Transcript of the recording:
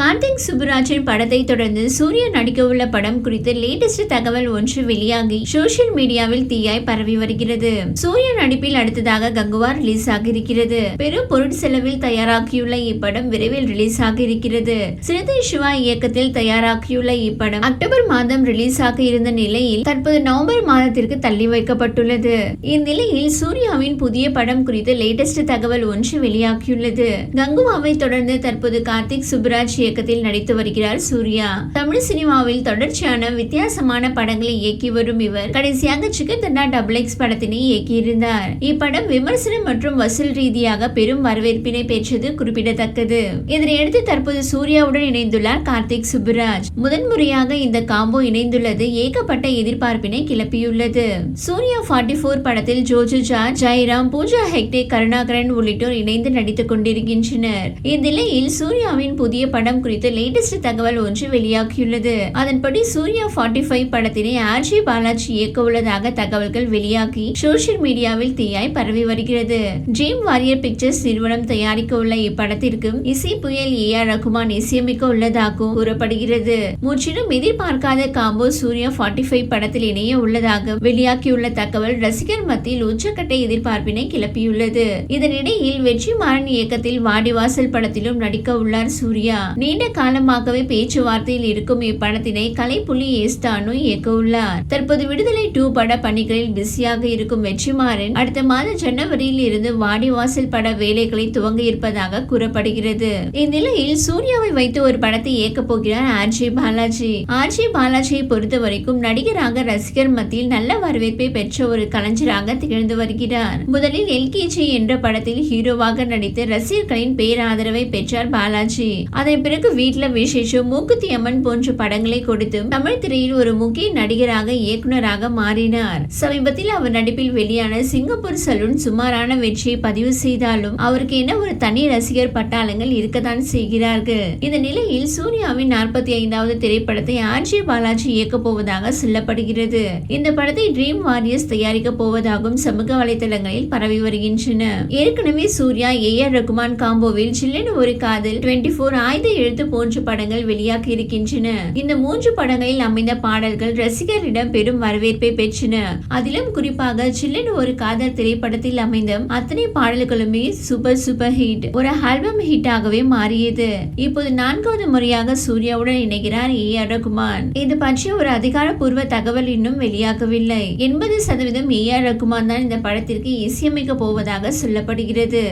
கார்த்திக் சுப்புராஜன் படத்தை தொடர்ந்து சூர்யா நடிக்க உள்ள படம் குறித்து லேட்டஸ்ட் தகவல் ஒன்று வெளியாகி சோசியல் மீடியாவில் தீயாய் பரவி வருகிறது. சூர்யா நடிப்பில் அடுத்ததாக கங்குவா ரிலீஸ் ஆக இருக்கிறது பெரும் பொருட்செலவில் தயாராகியுள்ள இப்படம் விரைவில் ரிலீஸ் ஆக இருக்கிறது சிறுத்தை சிவா இயக்கத்தில் தயாராகியுள்ள இப்படம் அக்டோபர் மாதம் ரிலீஸ் ஆக இருந்த நிலையில் தற்போது நவம்பர் மாதத்திற்கு தள்ளி வைக்கப்பட்டுள்ளது. இந்நிலையில் சூர்யாவின் புதிய படம் குறித்து லேட்டஸ்ட் தகவல் ஒன்று வெளியாகியுள்ளது. கங்குவாவை தொடர்ந்து தற்போது கார்த்திக் சுப்புராஜ் இயக்கத்தில் நடித்து வருகிறார் சூர்யா. தமிழ் சினிமாவில் தொடர்ச்சியான வித்தியாசமான படங்களை இயக்கி வரும் இவர். கடைசியாக சிக்கன் தண்டா டபுள் எக்ஸ் படத்தினை இயக்கியிருந்தார். இப்படம் விமர்சனம் மற்றும் வசூல் ரீதியாக பெரும் வரவேற்பினை பெற்றது குறிப்பிடத்தக்கது. இதனையடுத்து தற்போது சூர்யாவுடன் இணைந்துள்ளார் கார்த்திக் சுப்புராஜ். முதன்முறையாக இந்த காம்போ இணைந்துள்ளது ஏகப்பட்ட எதிர்பார்ப்பினை கிளப்பியுள்ளது. சூர்யா ஃபார்ட்டி ஃபோர் படத்தில் ஜோஜு ஜார்ஜ் ஜெயராம் பூஜா ஹெக்டே கருணாகரன் உள்ளிட்டோர் இணைந்து நடித்துக் கொண்டிருக்கின்றனர். இந்நிலையில் சூர்யாவின் புதிய படம் குறித்து லேட்டஸ்ட் தகவல் ஒன்று வெளியாகியுள்ளது. அதன்படி சூர்யா ஃபார்ட்டி ஃபைவ் படத்தினை ஆர்ஜி பாலாஜி இயக்க உள்ளதாக தகவல்கள் வெளியாகி சோசியல் மீடியாவில் தீயாய் பரவி வருகிறது. ட்ரீம் வாரியர் பிக்சர்ஸ் நிறுவனம் தயாரிக்க உள்ள இப்படத்திற்கு இசை புயல் ஏ ஆர் ரகுமான் இசையமைக்க உள்ளதாகவும் கூறப்படுகிறது. முற்றிலும் எதிர்பார்க்காத காம்போ சூர்யா ஃபார்ட்டி ஃபைவ் படத்தில் இணைய உள்ளதாக வெளியாகியுள்ள தகவல் ரசிகர் மத்தியில் உச்சக்கட்ட எதிர்பார்ப்பினை கிளப்பியுள்ளது. இதனிடையில் வெற்றிமாறன் இயக்கத்தில் வாடிவாசல் படத்திலும் நடிக்க உள்ளார் சூர்யா. நீண்ட காலமாகவே பேச்சுவார்த்தையில் இருக்கும் இப்படத்தினை கலைப்புலி ஏஸ்டானு இயக்க உள்ளார் தற்போது விடுதலை டூ பட பணிகளில் பிஸியாக இருக்கும் வெற்றிமாறன் அடுத்த மாத ஜனவரியில் இருந்து வாடிவாசல் பட வேலைகளை துவங்க இருப்பதாக கூறப்படுகிறது. இந்நிலையில் சூர்யாவை வைத்து ஒரு படத்தை இயக்க போகிறார் ஆர்ஜி பாலாஜி. ஆர்ஜி பாலாஜியை பொறுத்த வரைக்கும் நடிகராக ரசிகர் மத்தியில் நல்ல வரவேற்பை பெற்ற ஒரு கலைஞராக திகழ்ந்து வருகிறார். முதலில் எல்கேஜி என்ற படத்தில் ஹீரோவாக நடித்து ரசிகர்களின் பேராதரவை பெற்றார் பாலாஜி. அதன் பிறகு வீட்ல விசேஷம் மூக்குத்தி அம்மன் போன்ற படங்களை கொடுத்து தமிழ் திரையில் ஒரு முக்கிய நடிகராக இயக்குநராக மாறினார். சமீபத்தில் அவர் நடிப்பில் வெளியான சிங்கப்பூர் சலூன் சுமாரான வெற்றியை பதிவு செய்தாலும் அவருக்கு என்ன ஒரு தனி ரசிகர் பட்டாளங்கள் இருக்கத்தான் செய்கிறார்கள். இந்த நிலையில் சூர்யாவின் நாற்பத்தி ஐந்தாவது திரைப்படத்தை ஆர்ஜி பாலாஜி இயக்க போவதாக சொல்லப்படுகிறது. இந்த படத்தை ட்ரீம் வாரியர்ஸ் தயாரிக்க போவதாகவும் சமூக வலைதளங்களில் பரவி வருகின்றன. ஏற்கனவே சூர்யா ஏ ஆர் ரகுமான் காம்போவில் சில்லென ஒரு காதல் டுவெண்ட்டி போர் ஆயுத எழுத்து போன்ற படங்கள் வெளியாகி இருக்கின்றன. இந்த மூன்று படங்களில் அமைந்த பாடல்கள் ரசிகரிடம் பெரும் வரவேற்பை பெற்றன. அதிலும் குறிப்பாக சில்லன் ஒரு காதல் திரைப்படத்தில் அமைந்த அத்தனை பாடல்களுமே சூப்பர் சூப்பர் ஹிட் ஒரு ஆல்பம் ஹிட்டாகவே மாறியது. இப்போது நான்காவது முறையாக சூர்யாவுடன் இணைகிறார் ஏ. ஆர். ரகுமான். இது பற்றிய ஒரு அதிகாரப்பூர்வ தகவல் இன்னும் வெளியாகவில்லை. எண்பது சதவீதம் ஏ. ஆர். ரகுமான் தான் இந்த படத்திற்கு இசையமைக்க போவதாக சொல்லப்படுகிறது.